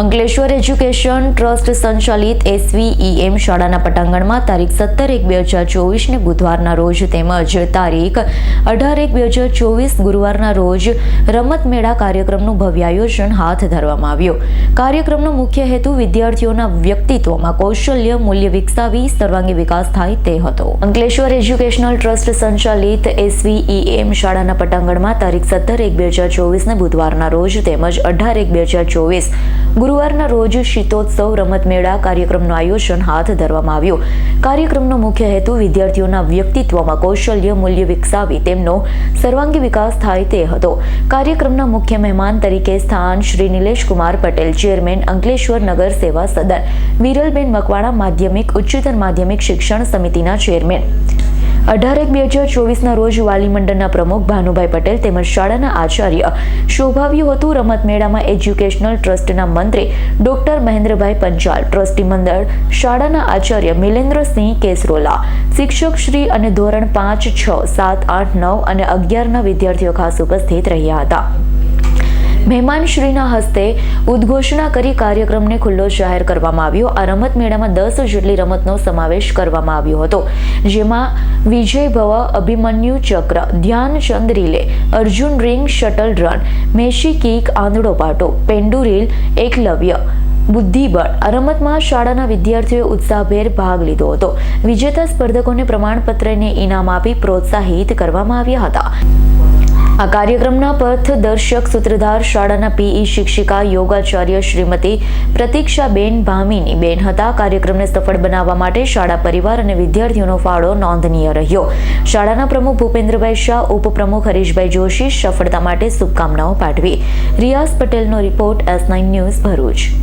Ankleshwar education trust સંચાલિત એસવીઈએમ શાળાના પટાંગણમાં તારીખ સત્તર એક બે હજાર ચોવીસને બુધવારના રોજ તેમજ તારીખ અઢાર એક બે હજાર ચોવીસ ગુરુવારના રોજ રમત મેળા કાર્યક્રમનું ભવ્ય આયોજન હાથ ધરવામાં આવ્યું. કાર્યક્રમનો મુખ્ય હેતુ વિદ્યાર્થીઓના વ્યક્તિત્વમાં કૌશલ્ય, મૂલ્ય વિકસાવી, સર્વાંગી વિકાસ થાય તે હતો. અંકલેશ્વર એજ્યુકેશનલ ટ્રસ્ટ સંચાલિત એસવીઈએમ શાળાના પટાંગણમાં તારીખ સત્તર એક બે હજાર ચોવીસને બુધવારના રોજ તેમજ અઢાર એક બે હજાર ચોવીસ ગુરુવારના રોજ શીતોત્સવ રમત મેળા કાર્યક્રમનું આયોજન હાથ ધરવામાં આવ્યું. કાર્યક્રમનો મુખ્ય હેતુ વિદ્યાર્થીઓના વ્યક્તિત્વમાં કૌશલ્ય, મૂલ્ય વિકસાવી તેમનો સર્વાંગી વિકાસ થાય તે હતો. કાર્યક્રમના મુખ્ય મહેમાન તરીકે સ્થાન શ્રી નિલેશ કુમાર પટેલ, ચેરમેન અંકલેશ્વર નગર સેવા સદન, વિરલબેન મકવાણા માધ્યમિક, ઉચ્ચતર માધ્યમિક શિક્ષણ સમિતિના ચેરમેન. અઢાર એક બે હજાર ચોવીસના રોજ વાલી મંડળના પ્રમુખ ભાનુભાઈ પટેલ તેમજ શાળાના આચાર્ય શોભાવ્યું હતું. રમત મેળામાં એજ્યુકેશનલ ટ્રસ્ટના મંત્રી ડોક્ટર મહેન્દ્રભાઈ પંચાલ, ટ્રસ્ટી મંડળ શાળાના આચાર્ય મિલેન્દ્રસિંહ કેસરોલા, શિક્ષક શ્રી અને ધોરણ પાંચ, છ, સાત, આઠ, નવ અને અગિયારના વિદ્યાર્થીઓ ખાસ ઉપસ્થિત રહ્યા હતા. મહેમાનશ્રીના હસ્તે ઉદ્ઘોષણા કરી કાર્યક્રમને ખુલ્લો જાહેર કરવામાં આવ્યો. આ રમત મેળામાં દસ જેટલી રમતનો સમાવેશ કરવામાં આવ્યો હતો, જેમાં વિજય ભવ, અભિમન્યુ ચક્ર Dhyanchand relay, Arjun ring, shuttle run, Messi kick, આંધળો પાટો, પેન્ડુ રીલ, એકલવ્ય, બુદ્ધિબળ આ રમતમાં શાળાના વિદ્યાર્થીઓએ ઉત્સાહભેર ભાગ લીધો હતો. વિજેતા સ્પર્ધકોને પ્રમાણપત્રને ઇનામ આપી પ્રોત્સાહિત કરવામાં આવ્યા હતા. આ કાર્યક્રમના પથદર્શક સૂત્રધાર, શાળાના પીઈ શિક્ષિકા, યોગાચાર્ય શ્રીમતી પ્રતીક્ષાબેન ભામીની બેન હતા. કાર્યક્રમને સફળ બનાવવા માટે શાળા પરિવાર અને વિદ્યાર્થીઓનો ફાળો નોંધનીય રહ્યો. શાળાના પ્રમુખ ભૂપેન્દ્રભાઈ શાહ, ઉપપ્રમુખ હરીશભાઈ જોશી સફળતા માટે શુભકામનાઓ પાઠવી. રિયાઝ પટેલનો report S nine news Bharuch.